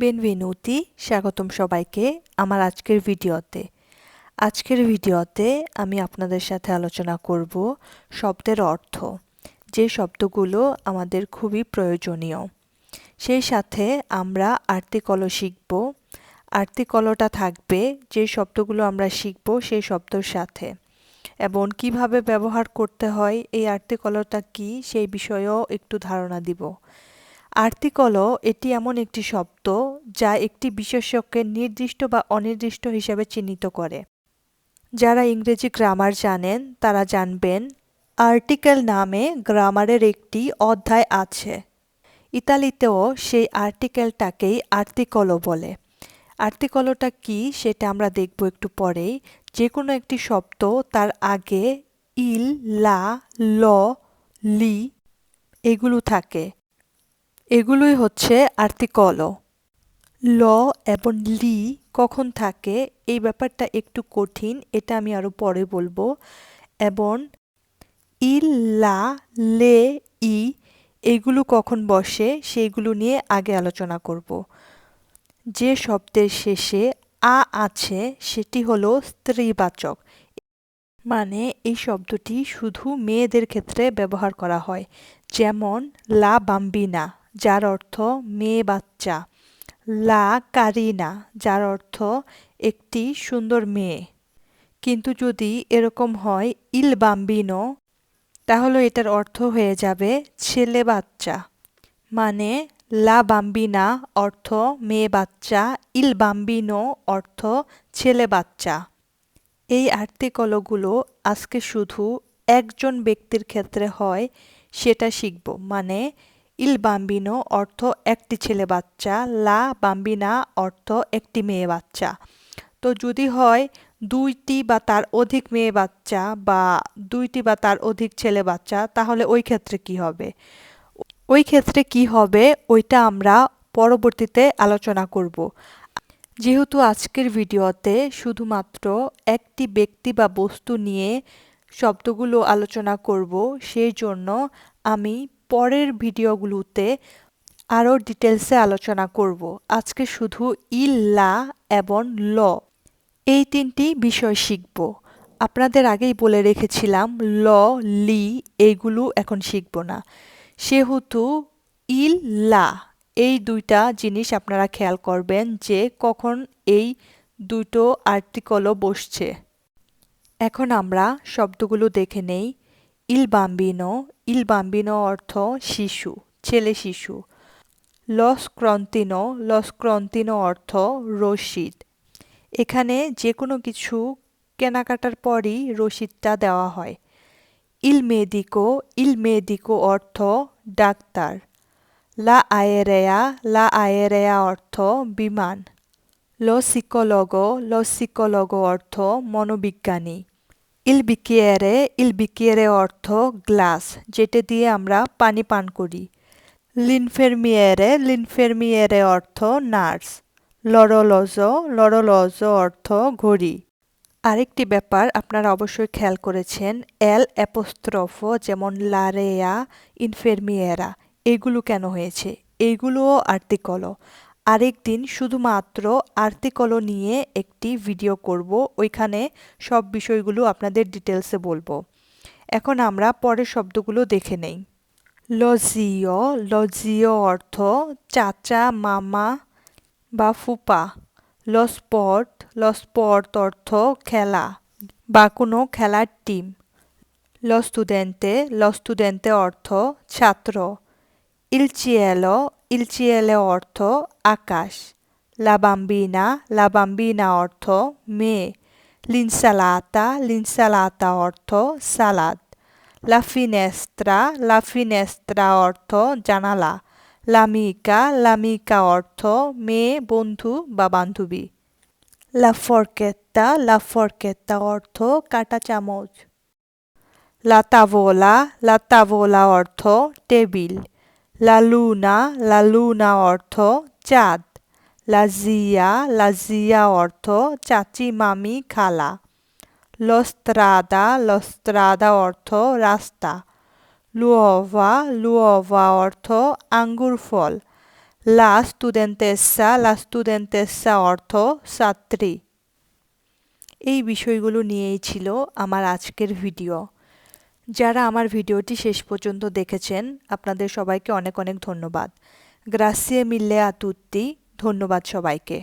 বেনভেনুতি, স্বাগতম সবাইকে আমার আজকের ভিডিওতে। আজকের ভিডিওতে আমি আপনাদের সাথে আলোচনা করব শব্দের অর্থ, যে শব্দগুলো আমাদের খুবই প্রয়োজনীয়। সেই সাথে আমরা আর্তিকলও শিখব। আর্তিকলটা থাকবে যে শব্দগুলো আমরা শিখব সেই শব্দের সাথে। এবং কীভাবে ব্যবহার করতে হয়, এই আর্তিকলটা কি, সেই বিষয়েও একটু ধারণা দিব। আর্তিকল এটি এমন একটি শব্দ যা একটি বিশেষজ্ঞের নির্দিষ্ট বা অনির্দিষ্ট হিসাবে চিহ্নিত করে। যারা ইংরেজি গ্রামার জানেন, তারা জানবেন, আর্টিকেল নামে গ্রামারের একটি অধ্যায় আছে। ইতালিতেও সেই আর্টিকেলটাকেই আর্টিকলও বলে। আর্টিকলটা কি সেটা আমরা দেখব একটু পরেই। যে কোনো একটি শব্দ তার আগে ইল, লা, ল, লি এগুলো থাকে। এগুলোই হচ্ছে আর্টিকল ল এবং লি কখন থাকে, এই ব্যাপারটা একটু কঠিন, এটা আমি আরও পরে বলব। এবং ইল, লা, লে, ই, এগুলো কখন বসে সেইগুলো নিয়ে আগে আলোচনা করব। যে শব্দের শেষে আ আছে, সেটি হলো স্ত্রীবাচক। মানে এই শব্দটি শুধু মেয়েদের ক্ষেত্রে ব্যবহার করা হয়। যেমন, লা বাম্বিনা। যার অর্থ মেয়ে বাচ্চা। লা কারিনা, যার অর্থ একটি সুন্দর মেয়ে। কিন্তু যদি এরকম হয় ইল বাম্বিনো, তাহলে এটার অর্থ হয়ে যাবে ছেলে বাচ্চা। মানে লা বাম্বিনা অর্থ মেয়ে বাচ্চা, ইল বাম্বিনো অর্থ ছেলে বাচ্চা। এই আর্টিকলগুলো আজকে শুধু একজন ব্যক্তির ক্ষেত্রে হয়, সেটা শিখব। মানে ইল বাম্বিনো অর্থ একটি ছেলে বাচ্চা, লা বাম্বিনা অর্থ একটি মেয়ে বাচ্চা। তো যদি হয় দুইটি বা তার অধিক মেয়ে বাচ্চা বা দুইটি বা তার অধিক ছেলে বাচ্চা, তাহলে ওই ক্ষেত্রে কি হবে? ওই ক্ষেত্রে কি হবে? ওইটা আমরা পরবর্তীতে আলোচনা করব। যেহেতু আজকের ভিডিওতে শুধুমাত্র একটি ব্যক্তি বা বস্তু নিয়ে শব্দগুলো আলোচনা করব, সেই জন্য আমি পরের ভিডিওগুলোতে আরও ডিটেলসে আলোচনা করব। আজকে শুধু ই লা এবং ল। এই তিনটি বিষয় শিখব। আপনাদের আগেই বলে রেখেছিলাম, ল, লি এইগুলো এখন শিখব না। সেহেতু ইল লা এই দুইটা জিনিস আপনারা খেয়াল করবেন যে কখন এই দুটো আর্টিকলও বসছে। এখন আমরা শব্দগুলো দেখে নেই। ইল বাম্বিনো ইল বাম্বিনো অর্থ শিশু ছেলে শিশু লস ক্রন্তিনো লস ক্রন্তিনো অর্থ রশিদ এখানে যে কোনো কিছু কেনাকাটার পরই রশিদটা দেওয়া হয়। ইল মেদিকো ইল মেদিকো অর্থ ডাক্তার। লা আয়েরেয়া লা আয়েরেয়া অর্থ বিমান। লো সিকোলগো লো সিকোলগো অর্থ মনোবিজ্ঞানী। ইল বিকিয়েরে ইল বিকিয়েরে অর্থ গ্লাস যেটা দিয়ে আমরা পানি পান করি। লিনফেরমিয়ারে লিনফেরমিয়েরে অর্থ নার্স লরোলজো লরোলজো অর্থ ঘড়ি। আরেকটি ব্যাপার আপনারা অবশ্যই খেয়াল করেছেন, এল অ্যাপোস্ত্রফো যেমন লারেয়া, ইনফেরমিয়েরা, এগুলো কেন হয়েছে? এইগুলোও আর্টিকল আরেক দিন শুধুমাত্র আর্টিকল নিয়ে একটি ভিডিও করব। ওইখানে সব বিষয়গুলো আপনাদের ডিটেলসে বলব। এখন আমরা পরের শব্দগুলো দেখে নেই। লজিও লজিও অর্থ চাচা, মামা বা ফুপা। লস্পট লস্পট অর্থ খেলা বা কোনো খেলার টিম। ল স্টুডেন্টে ল স্টুডেন্টে অর্থ ছাত্র। ইলচিয়েলো ইলচিয়েলে অর্থ আকাশ লাবাম্বিনা লাবাম্বিনা অর্থ মেয়ে লিনসালাতা লিনসালাতা অর্থ সালাদ লাফিনেস্ত্রা লাফিনেস্ত্রা অর্থ জানালা লামিকা লামিকা অর্থ মেয়ে বন্ধু বা বান্ধবী লাফরকেত্তা লাফরকেত্তা অর্থ কাটা চামচ লাতাভোলা লাতাভোলা অর্থ টেবিল লালুনা লালুনা অর্থ চাঁদ লাজিয়া লাজিয়া অর্থ চাচি মামি খালা লস্ত্রাদা লস্ত্রাদা অর্থ রাস্তা লুয়ভা লুয়ভা অর্থ আঙ্গুর ফল লা স্টুডেন্টেসা লা স্টুডেন্টেসা অর্থ ছাত্রী এই বিষয়গুলো নিয়েই ছিল আমার আজকের ভিডিও যারা আমার ভিডিওটি শেষ পর্যন্ত দেখেছেন, আপনাদের সবাইকে অনেক অনেক ধন্যবাদ। গ্রাসিয়ে মিল্লে আতুত্তি, ধন্যবাদ সবাইকে।